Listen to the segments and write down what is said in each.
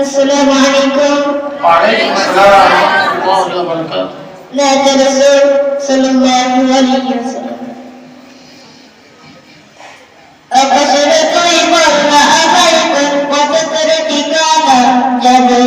السلام عليكم وعليكم السلام ورحمة الله وبركاته نادى الرسول صلى الله عليه وسلم أبشرت إبرنا أبيكم وتترك كان جديد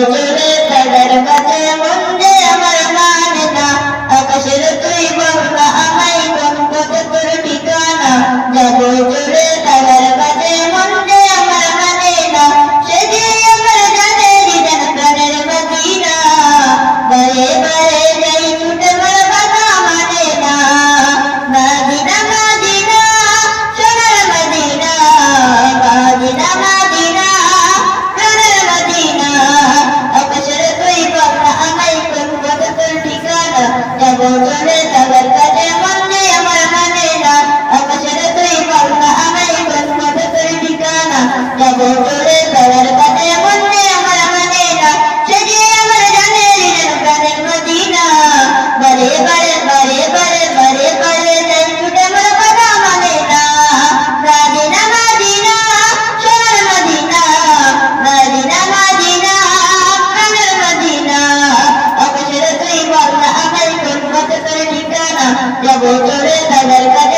নগরে যাব চলে দাদার কাছে